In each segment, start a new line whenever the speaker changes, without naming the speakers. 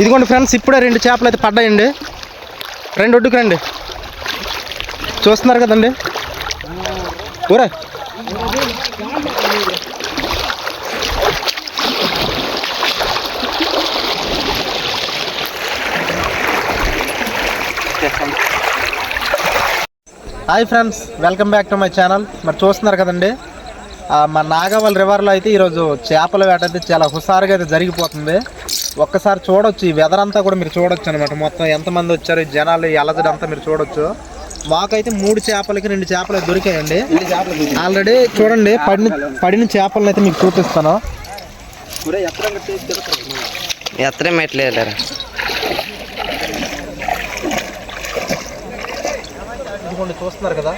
ఇదిగోండి ఫ్రెండ్స్ ఇప్పుడే రెండు చేపలు అయితే పడ్డాయండి. రెండు ఒడ్డుకు రండి. చూస్తున్నారు కదండి? ఊరే. Hi friends welcome back to my channel. మరి చూస్తున్నారు కదండి? మా మన నాగవల్ రివర్లో అయితే ఈరోజు చేపల వేట అయితే చాలా హుషారుగా అయితే జరిగిపోతుంది. ఒక్కసారి చూడొచ్చు. ఈ వెదర్ అంతా కూడా మీరు చూడొచ్చు అనమాట మొత్తం ఎంతమంది వచ్చారు జనాలు ఈ అలజడి అంతా మీరు చూడొచ్చు. మాకైతే మూడు చేపలకి రెండు చేపలు దొరికాయండి. ఆల్రెడీ చూడండి పడిన పడిన చేపలను అయితే మీకు చూపిస్తాను.
మెట్లేదు
ఇదిగోండి చూస్తున్నారు కదా.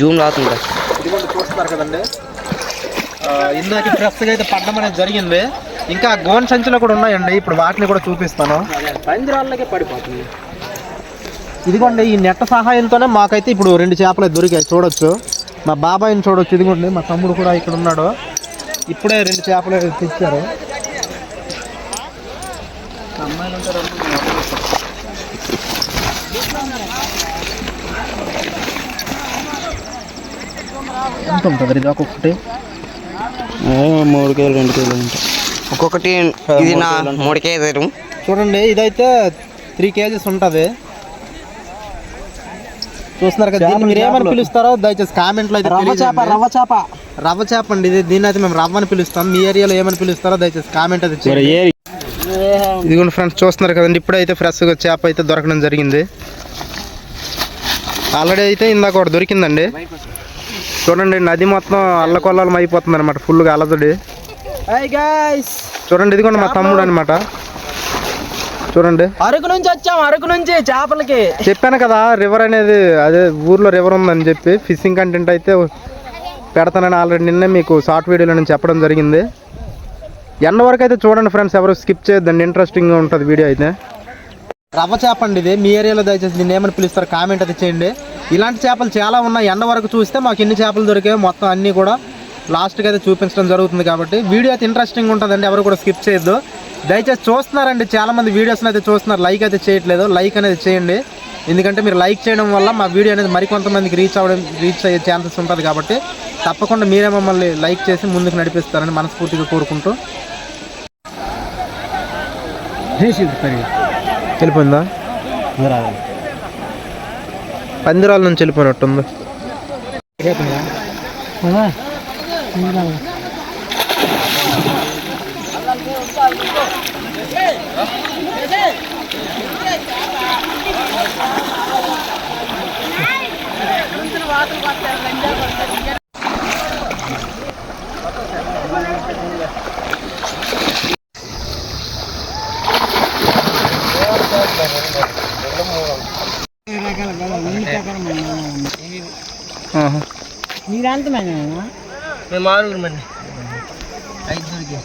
జూమ్ రాతుందా
ఇదిగోండి చూస్తున్నారు కదండి. ఇందాక ఫ్రెష్గా అయితే పడ్డం అనేది జరిగింది. ఇంకా గోన్ సంచిలో కూడా ఉన్నాయండి. ఇప్పుడు వాటిని కూడా చూపిస్తాను.
పందిరాళ్ళకే పడిపోతుంది.
ఇదిగోండి ఈ నెట్ సహాయంతోనే మాకైతే ఇప్పుడు రెండు చేపలు దొరికాయి. చూడొచ్చు. మా బాబాయిని చూడొచ్చు. ఇదిగోండి మా తమ్ముడు కూడా ఇక్కడ ఉన్నాడు. ఇప్పుడే రెండు చేపలు తెచ్చారు. ఎంత ఉంటుంది? ఇది ఒక్కొక్కటి
మూడు కేజీలు రెండు కేజీలు ఉంటాయి ఒక్కొక్కటి ఇది నా మూడు కేజీలు
చూడండి ఇదైతే త్రీ కేజీస్ ఉంటుంది. చూస్తున్నారు కదా దీన్ని మీరు ఏమని పిలుస్తారో దయచేసి కామెంట్లో అయితే తెలియజేయండి.
రవ్వ చేప.
రవ్వ చేప అండి ఇది దీన్ని అయితే మేము రవ్వ అని పిలుస్తాం. మీ ఏరియాలో ఏమని పిలుస్తారో దయచేసి కామెంట్ అయితే చేయండి. ఇదిగోండి ఫ్రెండ్స్ చూస్తున్నారు కదండి ఇప్పుడైతే ఫ్రెష్గా చేప అయితే దొరకడం జరిగింది. ఆల్రెడీ అయితే ఇందాక ఒకటి దొరికిందండి. చూడండి నది మొత్తం అల్లకొల్లం అయిపోతుంది అనమాట ఫుల్గా అలజడి. చూడండి ఇదిగోండి మా తమ్ముడు అనమాట చూడండి.
అరకు నుంచి వచ్చాం అరకు నుంచి చేపలకి.
చెప్పాను కదా రివర్ అనేది అదే ఊర్లో రివర్ ఉందని చెప్పి ఫిషింగ్ కంటెంట్ అయితే పెడతానని ఆల్రెడీ నిన్నే మీకు షార్ట్ వీడియోలో నేను చెప్పడం జరిగింది. ఎండ వరకు అయితే చూడండి ఫ్రెండ్స్ ఎవరు స్కిప్ చేయొద్దండి ఇంట్రెస్టింగ్గా ఉంటుంది వీడియో అయితే. రవ్వ చేప అండి ఇది. మీ ఏరియాలో దయచేసి దీన్ని ఏమని పిలుస్తారు? కామెంట్ అయితే చేయండి. ఇలాంటి చేపలు చాలా ఉన్నాయి. ఎండ వరకు చూస్తే మాకు ఎన్ని చేపలు దొరికాయో మొత్తం అన్నీ కూడా లాస్ట్కి అయితే చూపించడం జరుగుతుంది కాబట్టి. వీడియో అయితే ఇంట్రెస్టింగ్ ఉంటుందండి. ఎవరు కూడా స్కిప్ చేయొద్దు. దయచేసి చూస్తున్నారండి. చాలామంది వీడియోస్ని అయితే చూస్తున్నారు. లైక్ అయితే చేయట్లేదు. లైక్ అనేది చేయండి. ఎందుకంటే మీరు లైక్ చేయడం వల్ల మా వీడియో అనేది మరికొంతమందికి రీచ్ అవ్వడం రీచ్ అయ్యే ఛాన్సెస్ ఉంటుంది కాబట్టి తప్పకుండా మీరే మమ్మల్ని లైక్ చేసి ముందుకు నడిపిస్తారని మనస్ఫూర్తిగా కోరుకుంటూ. వెళ్ళిపోయిందా పందిరాల నుంచి వెళ్ళిపోయినట్టుంది. ఆహా.
మేము ఆరుగురు మంది ఐదుగురికి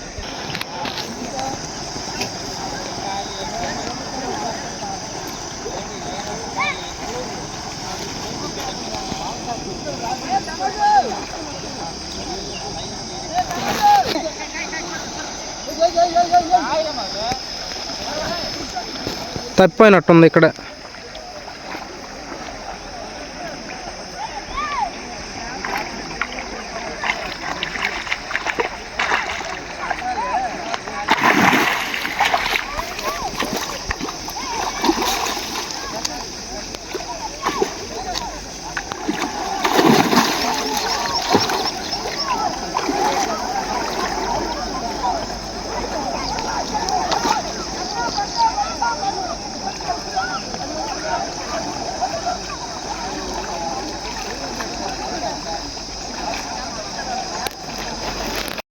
తప్పిపోయినట్టుంది ఇక్కడ